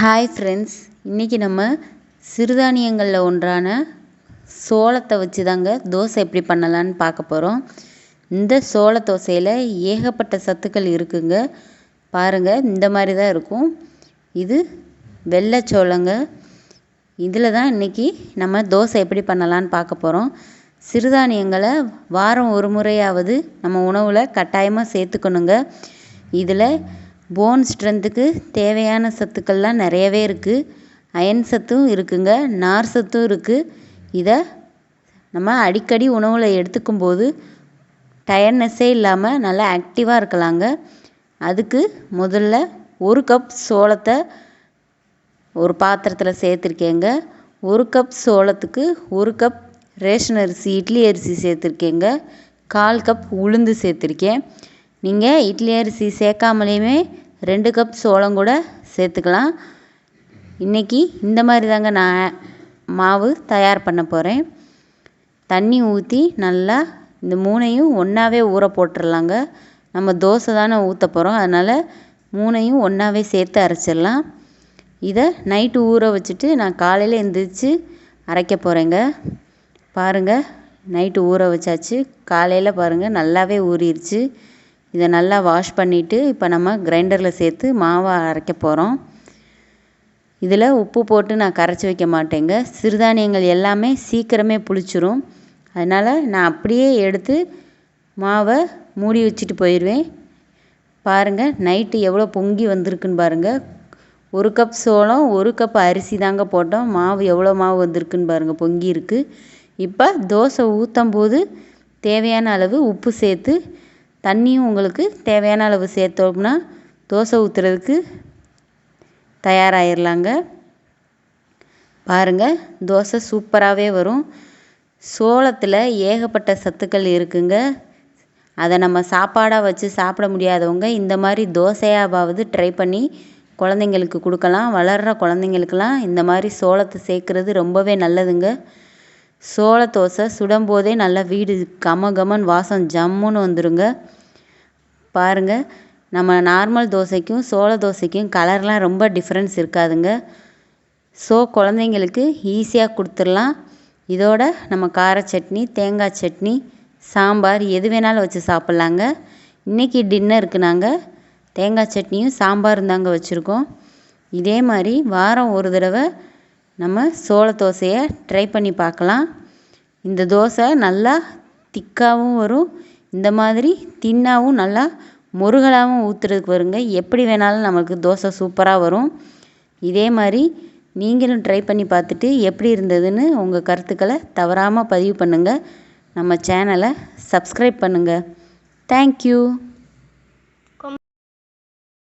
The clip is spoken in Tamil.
ஹாய் ஃப்ரெண்ட்ஸ் இன்றைக்கி நம்ம சிறுதானியங்களில் ஒன்றான சோளத்தை வச்சு தாங்க தோசை எப்படி பண்ணலான்னு பார்க்க போகிறோம் இந்த சோள தோசையில் ஏகப்பட்ட சத்துக்கள் இருக்குங்க. பாருங்கள் இந்த மாதிரி தான் இருக்கும். இது வெள்ளை சோளங்க. இதில் தான் இன்றைக்கி நம்ம தோசை எப்படி பண்ணலான்னு பார்க்க போகிறோம் சிறுதானியங்களை வாரம் ஒரு முறையாவது நம்ம உணவில் கட்டாயமாக சேர்த்துக்கணுங்க. இதில் போன் ஸ்ட்ரென்த்துக்கு தேவையான சத்துக்கள்லாம் நிறையவே இருக்குது அயன் சத்தும் இருக்குங்க. நார் சத்தும் இருக்குது இதை நம்ம அடிக்கடி உணவில் எடுத்துக்கும் போது டயர்ட்னஸ்ஸே இல்லாமல் நல்லா ஆக்டிவாக இருக்கலாங்க. அதுக்கு முதல்ல ஒரு கப் சோளத்தை ஒரு பாத்திரத்தில் சேர்த்துருக்கேங்க. ஒரு கப் சோளத்துக்கு ஒரு கப் ரேஷன் அரிசி இட்லி அரிசி சேர்த்துருக்கேங்க. கால் கப் உளுந்து சேர்த்துருக்கேன். நீங்கள் இட்லி அரிசி சேர்க்காமலேயுமே ரெண்டு கப் சோளம் கூட சேர்த்துக்கலாம். இன்றைக்கி இந்த மாதிரி தாங்க நான் மாவு தயார் பண்ண போகிறேன் தண்ணி ஊற்றி நல்லா இந்த மூணையும் ஒன்றாவே ஊற போட்டுடலாங்க நம்ம தோசை தானே ஊற்ற போகிறோம் அதனால் மூணையும் ஒன்றாவே சேர்த்து அரைச்சிடலாம். இதை நைட்டு ஊற வச்சுட்டு நான் காலையில் எழுந்திரிச்சு அரைக்க போகிறேங்க பாருங்கள் நைட்டு ஊற வச்சாச்சு. காலையில் பாருங்கள் நல்லாவே ஊறிடுச்சு இதை நல்லா வாஷ் பண்ணிவிட்டு இப்போ நம்ம கிரைண்டரில் சேர்த்து மாவை அரைக்க போகிறோம் இதில் உப்பு போட்டு நான் கரைச்சி வைக்க மாட்டேங்க. சிறுதானியங்கள் எல்லாமே சீக்கிரமே புளிச்சிரும். அதனால் நான் அப்படியே எடுத்து மாவை மூடி வச்சுட்டு போயிடுவேன். பாருங்கள் நைட்டு எவ்வளோ பொங்கி வந்திருக்குன்னு பாருங்கள் ஒரு கப் சோளம் ஒரு கப் அரிசி தாங்க போட்டோம். மாவு எவ்வளோ மாவு வந்திருக்குன்னு பாருங்கள் பொங்கி இருக்குது இப்போ தோசை ஊற்றும் போது தேவையான அளவு உப்பு சேர்த்து தண்ணியும் உங்களுக்கு தேவையான அளவு சேர்த்தோம்னா தோசை ஊற்றுறதுக்கு தயாராகிடலாங்க பாருங்கள் தோசை சூப்பராகவே வரும். சோளத்தில் ஏகப்பட்ட சத்துக்கள் இருக்குங்க. அதை நம்ம சாப்பாடாக வச்சு சாப்பிட முடியாதவங்க இந்த மாதிரி தோசையாவது ட்ரை பண்ணி குழந்தைங்களுக்கு கொடுக்கலாம். வளர்கிற குழந்தைங்களுக்கெல்லாம் இந்த மாதிரி சோளத்தை சேர்க்குறது ரொம்பவே நல்லதுங்க. சோள தோசை சுடும்போதே நல்லா வீடு கம கமன் வாசம் ஜம்முன்னு வந்துடுங்க பாருங்கள் நம்ம நார்மல் தோசைக்கும் சோள தோசைக்கும் கலர்லாம் ரொம்ப டிஃப்ரென்ஸ் இருக்காதுங்க. ஸோ குழந்தைங்களுக்கு ஈஸியாக கொடுத்துடலாம். இதோட நம்ம கார சட்னி தேங்காய் சட்னி சாம்பார் எது வேணாலும் வச்சு சாப்பிட்லாங்க. இன்றைக்கி டின்னருக்கு நாங்கள் தேங்காய் சட்னியும் சாம்பாரும் தாங்க வச்சுருக்கோம். இதே மாதிரி வாரம் ஒரு தடவை நம்ம சோள தோசையை ட்ரை பண்ணி பார்க்கலாம். இந்த தோசை நல்லா திக்காகவும் வரும். இந்த மாதிரி தின்னாகவும் நல்லா முருகலாகவும் ஊற்றுறதுக்கு வருங்க. எப்படி வேணாலும் நம்மளுக்கு தோசை சூப்பராக வரும். இதே மாதிரி நீங்களும் ட்ரை பண்ணி பார்த்துட்டு எப்படி இருந்ததுன்னு உங்கள் கருத்துக்களை தவறாமல் பதிவு பண்ணுங்கள் நம்ம சேனலை சப்ஸ்கிரைப் பண்ணுங்கள் தேங்க்யூ